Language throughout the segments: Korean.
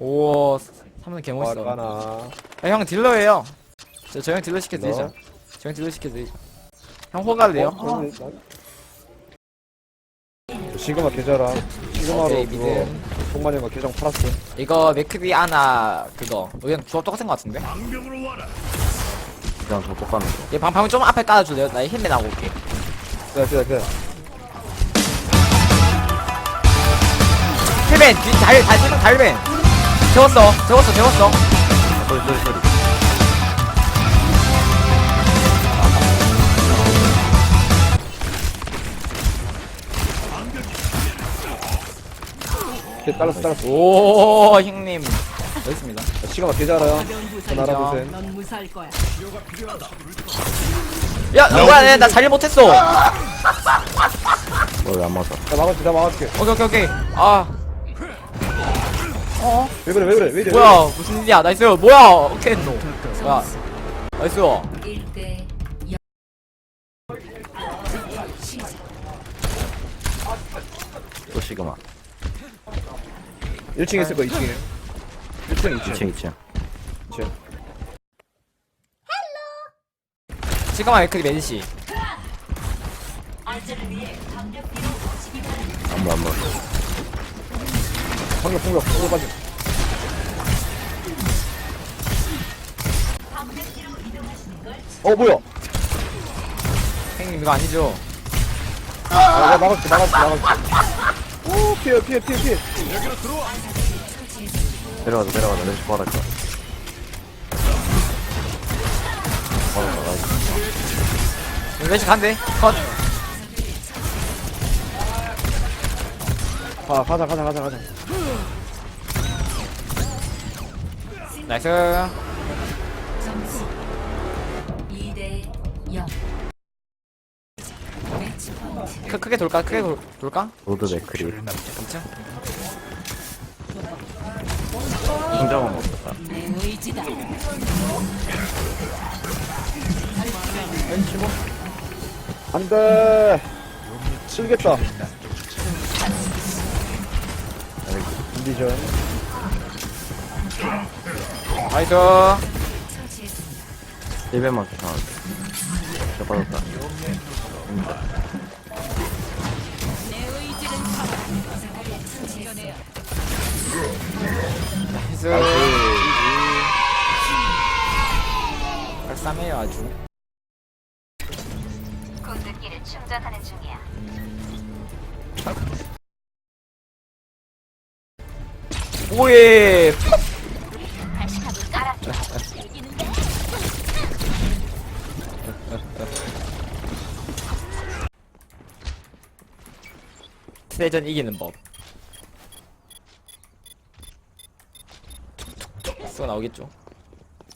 오 3분 개멋있어 얼마나 아, 형 딜러예요 저저형 딜러? 되죠 저형 딜러 되죠 형 호갈래요? 어? 시그마 계좌라 시그마로 오케이, 그거 미드. 동만이가 계정 팔았어 이거 맥크비 아나 그거 그냥 조합 똑같은 거 같은데? 그냥 저 똑같은 거. 얘 방, 방금 좀 앞에 깔아줄래요? 나 힐맨 하고 올게 기다려 기다려 기다려 힐맨 뒤 달, 달, 달, 달맨 재웠어 재웠어 재웠어 아, 소리 소리 소리. 잘랐어 잘랐어 오 형님 시그마 계좌라요 가벼운 부상이다. 전 알아보세요 넌 무사할 거야. 야 나, 뭐야 나 자리 못했어 뭐왜안 맞아? 나 막아줄게 나 막아줄게 오케이 오케이 오케이 아 어? 왜 그래 왜 그래 왜 이래 뭐야 무슨 일이야 나이스 뭐야 오케이 노 뭐야 나이스 1대 0. 또 시그마. 1층에 있을 거야 2층에 1층 2층 2층 2층. 2층 시그마 맥크리 메디시 안보 안보. 방금 풍력 풍력 빠져 어 뭐야? 형님 이거 아니죠? 아, 내가 막아줄게 막아줄게 막아줄게 오 피해 피해 피해 피해. 내려가자 내려가자. 내려가자 바랄까. 바랄까 나이스. 왼쪽 간대. 컷 가 가자 가자 가자 가자 나이스 점수 2대 0. 매치 포인트. 크, 크게 돌까 크게 돌, 돌까 로드 맥크리. 깜짝 풍정은 없었다. 내 의지다. 안돼 쓸겠다 컨디션 나이스 1배만 추천하는데. 저 빠졌다. 나이스 발삼해요 아주 공급기를 충전하는 중이야. 오예? 트레전 이기는 법 쏘 나오겠죠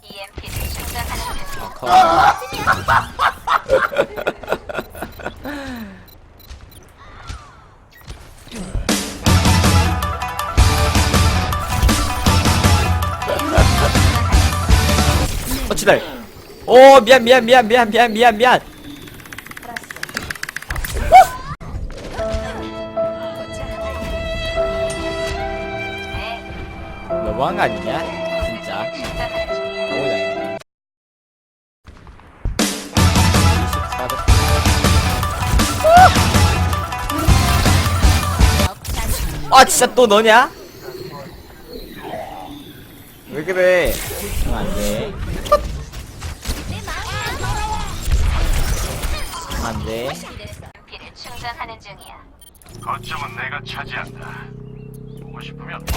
EMP를 충전하는 중. 컷 어, 지랄. 오, 미안, 미안, 미안, 미안, 미안, 미안, 미안. 너무한 거 아니냐? 진짜. 충전하는 중이야. 너무 다행이다. 24점. 아, 진짜 또 너냐? 왜 그래? 응, 안 돼. 안 돼. EMP를 충전하는 중이야. 거점은 내가 차지한다. 보고 싶으면